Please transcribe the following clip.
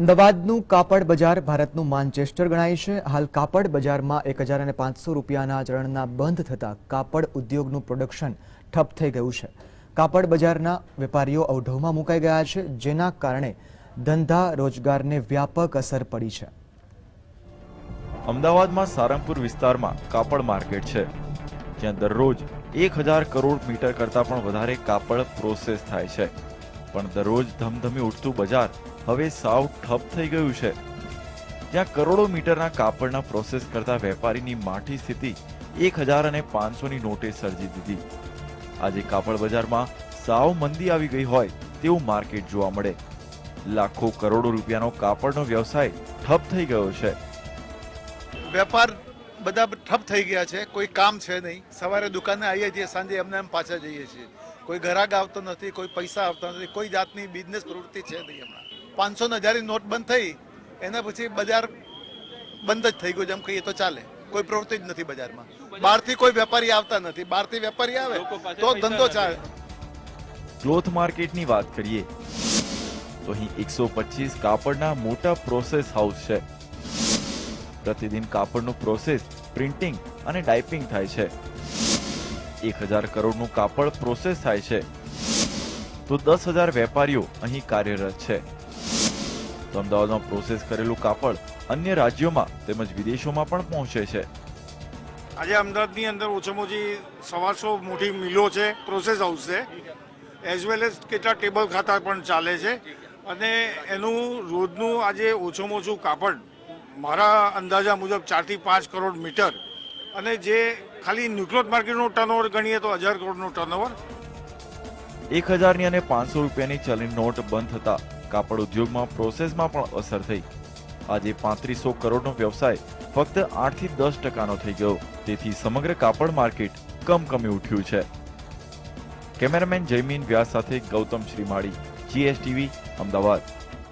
અમદાવાદનું કાપડ બજાર ભારતનું માન્ચેસ્ટર ગણાય છે. હાલ કાપડ બજારમાં એક હજાર અને પાંચસો રૂપિયાના ચલણના બંધ થતાં કાપડ ઉદ્યોગનું પ્રોડક્શન ઠપ થઈ ગયું છે. કાપડ બજારના વેપારીઓ અવઢવમાં મુકાઈ ગયા છે, જેના કારણે ધંધા રોજગારને વ્યાપક અસર પડી છે. અમદાવાદમાં સારંગપુર વિસ્તારમાં કાપડ માર્કેટ છે, જ્યાં દરરોજ એક હજાર કરોડ મીટર કરતાં પણ વધારે કાપડ પ્રોસેસ થાય છે. પણ દરરોજ ધમધમી ઉઠતું બજાર હવે સાવ ઠપ થઈ ગયું છે. ત્યાં કરોડો મીટરના કાપડના પ્રોસેસ કરતા વેપારીની માઠી સ્થિતિ એક હજાર અને પાંચસોની નોટે સર્જી દીધી. આજે કાપડ બજારમાં સાવ મંદી આવી ગઈ હોય તેવું માર્કેટ જોવા મળે. લાખો કરોડો રૂપિયાનો કાપડનો વ્યવસાય ઠપ થઈ ગયો છે. વેપાર બધા ઠપ થઈ ગયા છે, કોઈ કામ છે નહીં. સવારે દુકાને આવીએ છીએ, સાંજે એમને એમ પાછા જઈએ છીએ. કોઈ ઘરાક આવતો નથી કોઈ પૈસા આવતા નથી કોઈ જાતની બિઝનેસ પ્રવૃત્તિ છે નહીં હમણાં. પાંચસો ને હજારની નોટ બંધ થઈ એના પછી બજાર બંધ જ થઈ ગયું જેમ કહીએ તો ચાલે. કોઈ પ્રવૃત્તિ જ નથી બજારમાં. બહારથી કોઈ વેપારી આવતા નથી. બહારથી વેપારી આવે તો ધંધો ચાલે. ક્લોથ માર્કેટની વાત કરીએ તો અહીં એકસો પચીસ કાપડના મોટા પ્રોસેસ હાઉસ છે. પ્રતિદિન કાપડનું પ્રોસેસ પ્રિન્ટિંગ અને ડાઇપિંગ થાય છે. એક હજાર કરોડનું કાપડ પ્રોસેસ થાય છે. તો દસ હજાર વેપારીઓ અહીં કાર્યરત છે. તો અમદાવાદમાં પ્રોસેસ કરેલું કાપડ અન્ય રાજ્યોમાં તેમજ વિદેશોમાં પણ પહોંચે છે. આજે અમદાવાદની અંદર ઓછામાં ઓછી સવારસો મોટી મિલો છે પ્રોસેસ હાઉસ છે. એઝ વેલ એઝ કેટલા ટેબલ ખાતા પણ ચાલે છે. અને એનું રોજનું આજે ઓછામાં ઓછું કાપડ મારા અંદાજા મુજબ ચારથી પાંચ કરોડ મીટર અને જે ખાલી ન્યુક્લોથ માર્કેટનું ટર્નઓવર ગણીએ તો હજાર કરોડનું ટર્નઓવર એક હજારની અને પાંચસો રૂપિયાની ચલણી નોટ બંધ થતા કાપડ ઉદ્યોગમાં પ્રોસેસમાં પણ અસર થઈ. આજે પાંત્રીસો કરોડનો વ્યવસાય ફક્ત આઠથી દસ ટકાનો થઈ ગયો. તેથી સમગ્ર કાપડ માર્કેટ કમકમી ઉઠ્યું છે. કેમેરામેન જયમીન વ્યાસ સાથે ગૌતમ શ્રીમાળી જીએસટીવી અમદાવાદ.